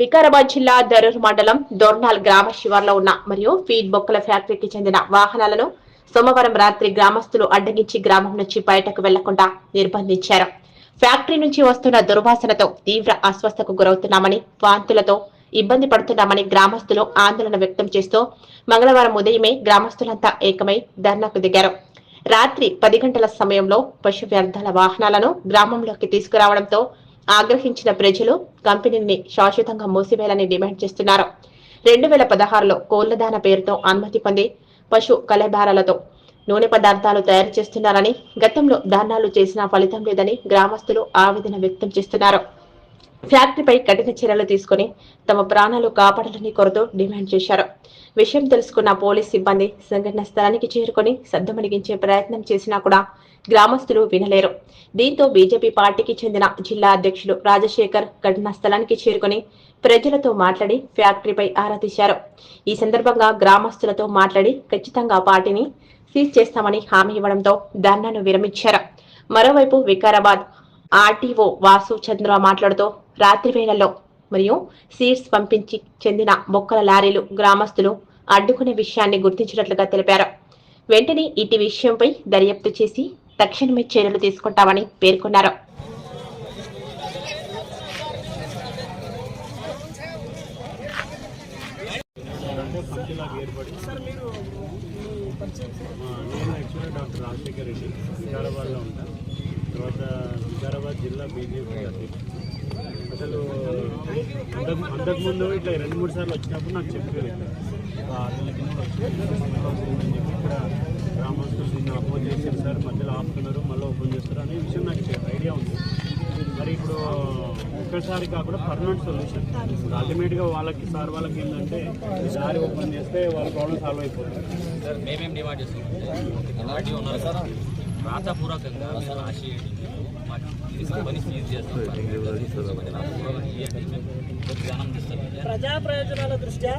వికారాబాద్ జిల్లా దరూర్ మండలం దొర్నాల్ గ్రామ శివార్లో ఉన్న మరియు ఫీడ్ బొక్కల ఫ్యాక్టరీకి చెందిన వాహనాలను సోమవారం రాత్రి గ్రామస్తులు అడ్డగించి గ్రామం నుంచి బయటకు వెళ్ళకుండా నిర్బంధించారు. ఫ్యాక్టరీ నుంచి వస్తున్న దుర్వాసనతో తీవ్ర అస్వస్థకు గురవుతున్నామని వాంతులతో ఇబ్బంది పడుతున్నామని గ్రామస్తులు ఆందోళన వ్యక్తం చేస్తూ మంగళవారం ఉదయమే గ్రామస్తులంతా ఏకమై ధర్నాకు దిగారు. రాత్రి పది గంటల సమయంలో పశు వ్యర్థాల వాహనాలను గ్రామంలోకి తీసుకురావడంతో ఆగ్రహించిన ప్రజలు కంపెనీని శాశ్వతంగా మూసివేయాలని డిమాండ్ చేస్తున్నారు. రెండు వేల పదహారులో కోళ్ళదాన పేరుతో అనుమతి పొంది పశు కలబారాలతో నూనె పదార్థాలు తయారు చేస్తున్నారని గతంలో దానాలు చేసినా ఫలితం లేదని గ్రామస్తులు ఆవేదన వ్యక్తం చేస్తున్నారు. ఫ్యాక్టరీపై కఠిన చర్యలు తీసుకుని తమ ప్రాణాలు కాపాడాలని కోరుతూ డిమాండ్ చేశారు. విషయం తెలుసుకున్న పోలీస్ సిబ్బంది సంఘటన స్థలానికి చేరుకొని సద్దమణిగించే ప్రయత్నం చేసినా కూడా గ్రామస్తులు వినలేరు. దీంతో బీజేపీ పార్టీకి చెందిన జిల్లా అధ్యక్షులు రాజశేఖర్ ఘటనా స్థలానికి చేరుకొని ప్రజలతో మాట్లాడి ఫ్యాక్టరీపై ఆరా తీశారు. ఈ సందర్భంగా గ్రామస్తులతో మాట్లాడి ఖచ్చితంగా పార్టీని సీజ్ చేస్తామని హామీ ఇవ్వడంతో ధర్నాను విరమించారు. మరోవైపు వికారాబాద్ ఆర్టీఓ వాసు చంద్ర మాట్లాడుతూ రాత్రి వేళల్లో మరియు సీడ్స్ పంపించి చెందిన మొక్కల లారీలు గ్రామస్తులు అడ్డుకునే విషయాన్ని గుర్తించినట్లుగా తెలిపారు. వెంటనే ఇటు విషయంపై దర్యాప్తు చేసి తక్షణమే చర్యలు తీసుకుంటామని పేర్కొన్నారు. అంటే నేను యాక్చువల్గా డాక్టర్ రాజశేఖర్ రెడ్డి వికారాబాద్లో ఉంటాను తర్వాత వికారాబాద్ జిల్లా బీజేపీ అధ్యక్షుడు. అసలు అంతకు అంతకుముందు ఇట్లా రెండు మూడు సార్లు వచ్చినప్పుడు నాకు చెప్పారు ఇక్కడ ఒక ఆరు నెలల కింద చెప్పి ఇక్కడ గ్రామస్తులు దీన్ని అపోజ్ చేశారు సార్ మధ్యలో ఆపుతున్నారు మళ్ళీ ఓపెన్ చేస్తారు అనే విషయం నాకు ఐడియా ఉంది. మరి ఇప్పుడు ఒక్కసారి కాకుండా పర్మనెంట్ సొల్యూషన్. అల్టిమేట్గా వాళ్ళకి సార్ వాళ్ళకి ఏంటంటే ఈ దారి ఓపెన్ చేస్తే వాళ్ళ ప్రాబ్లం సాల్వ్ అయిపోతుంది. సార్ మేమేం డిమాండ్ చేస్తున్నాం ఉన్నారు సార్ రాతపూర్వకంగా ప్రజా ప్రయోజనాల దృష్ట్యా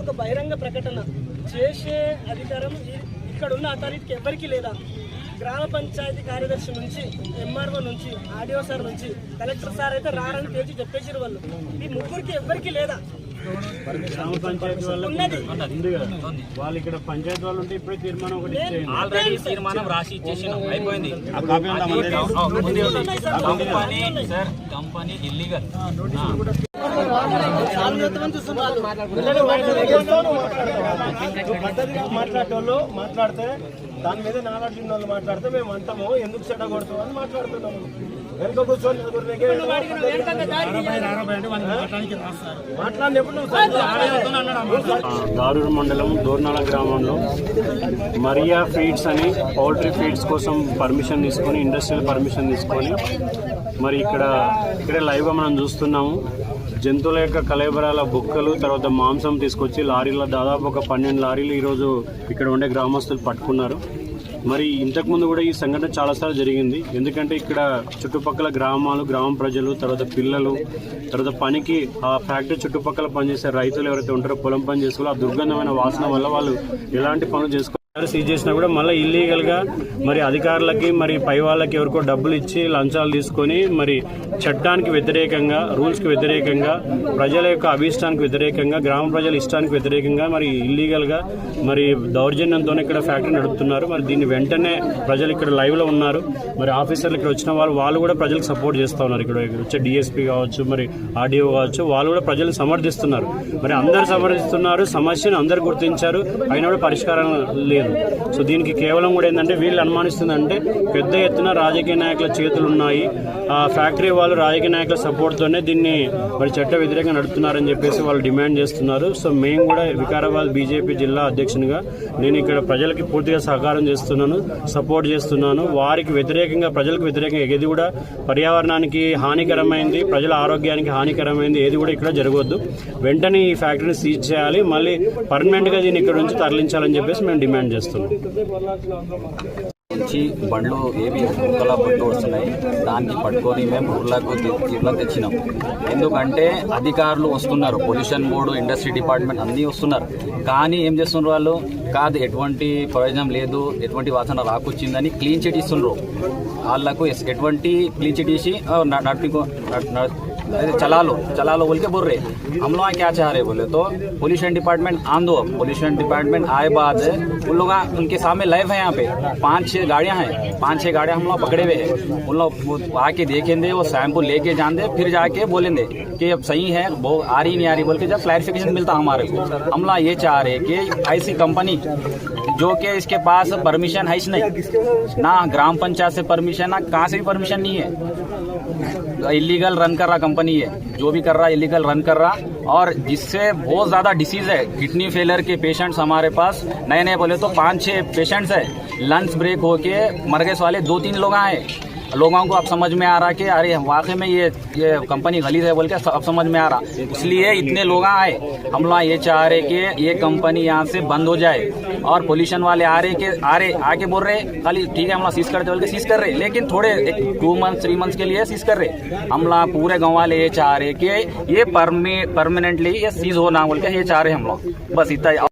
ఒక బహిరంగ ప్రకటన చేసే అధికారం ఇక్కడ ఉన్న అథారిటీకి ఎవరికీ లేదా? గ్రామ పంచాయతీ కార్యదర్శి నుంచి ఎంఆర్ఓ నుంచి ఆర్డీఓ సార్ నుంచి కలెక్టర్ సార్ అయితే రారని తేల్చి చెప్పేసారు వాళ్ళు. ఈ ముగ్గురికి ఎవరికీ లేదా? గ్రామ పంచాయతీ వాళ్ళకి ఉంది కదా. వాళ్ళు ఇక్కడ పంచాయతీ వాళ్ళు ఉంటే ఇప్పుడే తీర్మానం ఒకటి ఇచ్చేయండి. ఆల్రెడీ తీర్మానం రాసి ఇచ్చేసినాం. అయిపోయింది. కంపెనీ సార్ కంపెనీ ఇల్లీగల్ పద్ధతిగా మాట్లాడేటోళ్ళు మాట్లాడితే దాని మీద నాగార్జున వాళ్ళు మాట్లాడితే మేము అంటాము ఎందుకు చెడ్డ కొడతాం అని మాట్లాడుతున్నాము. వెనుక కూర్చొని నలుగురికే మాట్లాడినప్పుడు దారూరు మండలం దోర్నాల గ్రామంలో మరియా ఫీడ్స్ అని పౌల్ట్రీ ఫీడ్స్ కోసం పర్మిషన్ తీసుకొని ఇండస్ట్రియల్ పర్మిషన్ తీసుకొని మరి ఇక్కడ ఇక్కడే లైవ్గా మనం చూస్తున్నాము. జంతువుల యొక్క కలేబరాల బుక్కలు తర్వాత మాంసం తీసుకొచ్చి లారీలో దాదాపు ఒక పన్నెండు లారీలు ఈరోజు ఇక్కడ ఉండే గ్రామస్తులు పట్టుకున్నారు. మరి ఇంతకుముందు కూడా ఈ సంఘటన చాలాసార్లు జరిగింది. ఎందుకంటే ఇక్కడ చుట్టుపక్కల గ్రామాలు గ్రామ ప్రజలు తర్వాత పిల్లలు తర్వాత పనికి ఆ ఫ్యాక్టరీ చుట్టుపక్కల పనిచేసే రైతులు ఎవరైతే ఉంటారో పొలం పని చేసుకోవాలో ఆ దుర్గంధమైన వాసన వల్ల వాళ్ళు ఎలాంటి పనులు చేసుకో సీజ్ చేసినా కూడా మళ్ళీ ఇల్లీగల్గా మరి అధికారులకి మరి పై వాళ్ళకి ఎవరికో డబ్బులు ఇచ్చి లంచాలు తీసుకొని మరి చట్టానికి వ్యతిరేకంగా రూల్స్కి వ్యతిరేకంగా ప్రజల యొక్క అభీష్టానికి వ్యతిరేకంగా గ్రామ ప్రజల ఇష్టానికి వ్యతిరేకంగా మరి ఇల్లీగల్గా మరి దౌర్జన్యంతో ఇక్కడ ఫ్యాక్టరీ నడుపుతున్నారు. మరి దీన్ని వెంటనే ప్రజలు ఇక్కడ లైవ్లో ఉన్నారు. మరి ఆఫీసర్లు ఇక్కడ వచ్చిన వాళ్ళు వాళ్ళు కూడా ప్రజలకు సపోర్ట్ చేస్తూ ఉన్నారు. ఇక్కడ ఇక్కడ వచ్చే డిఎస్పీ కావచ్చు మరి ఆర్డీఓ కావచ్చు వాళ్ళు కూడా ప్రజలు సమర్థిస్తున్నారు. మరి అందరు సమర్థిస్తున్నారు సమస్యను అందరు గుర్తించారు. అయినా కూడా పరిష్కారం లేదు. సో దీనికి కేవలం కూడా ఏంటంటే వీళ్ళు అనుమానిస్తుందంటే పెద్ద ఎత్తున రాజకీయ నాయకుల చేతులు ఉన్నాయి ఆ ఫ్యాక్టరీ వాళ్ళు రాజకీయ నాయకుల సపోర్ట్ తోనే దీన్ని మరి చట్ట వ్యతిరేకంగా నడుపుతున్నారని చెప్పేసి వాళ్ళు డిమాండ్ చేస్తున్నారు. సో మేము కూడా వికారాబాద్ బీజేపీ జిల్లా అధ్యక్షునిగా నేను ఇక్కడ ప్రజలకి పూర్తిగా సహకారం చేస్తున్నాను సపోర్ట్ చేస్తున్నాను. వారికి వ్యతిరేకంగా ప్రజలకు వ్యతిరేకంగా ఏది కూడా పర్యావరణానికి హానికరమైంది ప్రజల ఆరోగ్యానికి హానికరమైంది ఏది కూడా ఇక్కడ జరగవద్దు. వెంటనే ఈ ఫ్యాక్టరీని సీజ్ చేయాలి. మళ్ళీ పర్మనెంట్గా దీన్ని ఇక్కడ నుంచి తరలించాలని చెప్పేసి మేము డిమాండ్ చేస్తున్నాం నుంచి బండ్లు ఏవి కుక్కల పట్టు వస్తున్నాయి దాన్ని పట్టుకొని మేము ఊర్లకు ఇట్లా తెచ్చినాం. ఎందుకంటే అధికారులు వస్తున్నారు పొల్యూషన్ బోర్డు ఇండస్ట్రీ డిపార్ట్మెంట్ అన్నీ వస్తున్నారు. కానీ ఏం చేస్తున్నారు వాళ్ళు? కాదు ఎటువంటి ప్రయోజనం లేదు ఎటువంటి వాసన రాకొచ్చిందని క్లీన్ చిట్ ఇస్తున్నారు. వాళ్ళకు ఎటువంటి క్లీన్ చిట్ ఇచ్చి నడిపి अरे चला लो चला लो बोल के बोल रहे। हम लोग क्या चाह रहे बोले तो पोल्यूशन डिपार्टमेंट आन दो। पोल्यूशन डिपार्टमेंट आए बाद, उन लोग उनके सामने लाइव है यहाँ पे। पाँच छह गाड़ियाँ हैं। पाँच छह गाड़ियाँ हम लोग पकड़े हुए हैं। उन लोग आके देखेंगे वो सैंपल लेके जान दे फिर जाके बोलेंगे कि अब सही है, वो आ रही नहीं आ रही। बोल के जब क्लैरिफिकेशन मिलता हमारे को, हम लोग ये चाह रहे कि ऐसी कंपनी जो कि इसके पास परमिशन है इस नहीं। ना ग्राम पंचायत से परमिशन ना कहाँ से भी परमिशन नहीं है। इलीगल रन कर रहा कंपनी है जो भी कर रहा है इलीगल रन कर रहा। और जिससे बहुत ज़्यादा डिसीज है किडनी फेलर के पेशेंट्स हमारे पास। नए नए बोले तो पाँच छह पेशेंट्स है। लंच ब्रेक होके मरगेस वाले दो तीन लोग आए। लोगों को अब समझ में आ रहा कि अरे, वाकई में ये ये कंपनी गलीज है बोल के अब समझ में आ रहा। इसलिए इतने लोग आए। हम लोग ये चाह रहे कि ये कंपनी यहाँ से बंद हो जाए। और पोल्यूशन वाले आ रहे कि, आ रहे, आके बोल रहे, खाली ठीक है, हम लोग सीज करते बोल के सीज कर रहे। लेकिन थोड़े, एक टू मंथ थ्री मंथ्स के लिए सीज कर रहे। हम लोग पूरे गाँव वाले ये चाह रहे कि ये परमानेंटली ये सीज होना बोल के ये चाह रहे हम लोग। बस इतना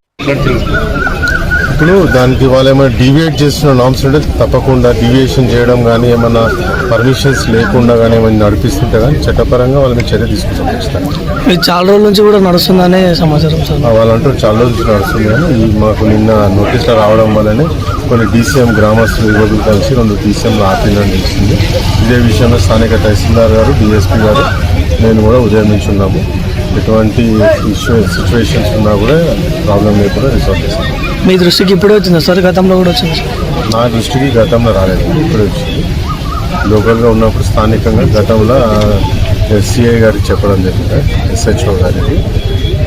ही ఇప్పుడు దానికి వాళ్ళు ఏమైనా డీవియేట్ చేసిన నామ్స్ ఉంటే తప్పకుండా డీవియేషన్ చేయడం కానీ ఏమైనా పర్మిషన్స్ లేకుండా కానీ ఏమైనా నడిపిస్తుంటే కానీ చట్టపరంగా వాళ్ళ మీద చర్య తీసుకుంటాం చాలా రోజుల నుంచి కూడా నడుస్తుందనే సమాచారం సార్. ఆ వాళ్ళంటూ చాలా రోజులు నడుస్తుంది కానీ ఈ మాకు నిన్న నోటీసులు రావడం వల్లనే కొన్ని డీసీఎం గ్రామస్తులు యువకులు కలిసి రెండు డీసీఎంలు ఆపిందని తెలిసింది ఇదే విషయంలో స్థానిక తహసీల్దార్ గారు డిఎస్పీ గారు నేను కూడా ఉదయం నుంచి ఉన్నాము. ఎటువంటి ఇష్యూ సిచ్యువేషన్స్ ఉన్నా కూడా ప్రాబ్లం లేకుండా రిసాల్వ్ చేస్తాం. మీ దృష్టికి ఇప్పుడే వచ్చిందా? సార్ గతంలో కూడా వచ్చింది సార్? నా దృష్టికి గతంలో రాలేదు ఇప్పుడే వచ్చింది. లోకల్గా ఉన్నప్పుడు స్థానికంగా గతంలో ఎస్సీఐ గారికి చెప్పడం జరిగింది ఎస్హెచ్ఓ గారికి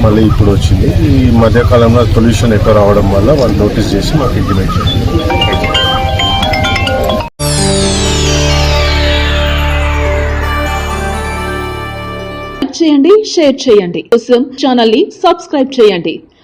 మళ్ళీ ఇప్పుడు వచ్చింది. ఈ మధ్యకాలంలో పొల్యూషన్ ఎక్కువ రావడం వల్ల వాళ్ళు నోటీస్ చేసి మాకు ఇంటిమేట్ చేసింది లైక్ చేయండి షేర్ చేయండి. కోసం ఛానల్ని సబ్స్క్రైబ్ చేయండి.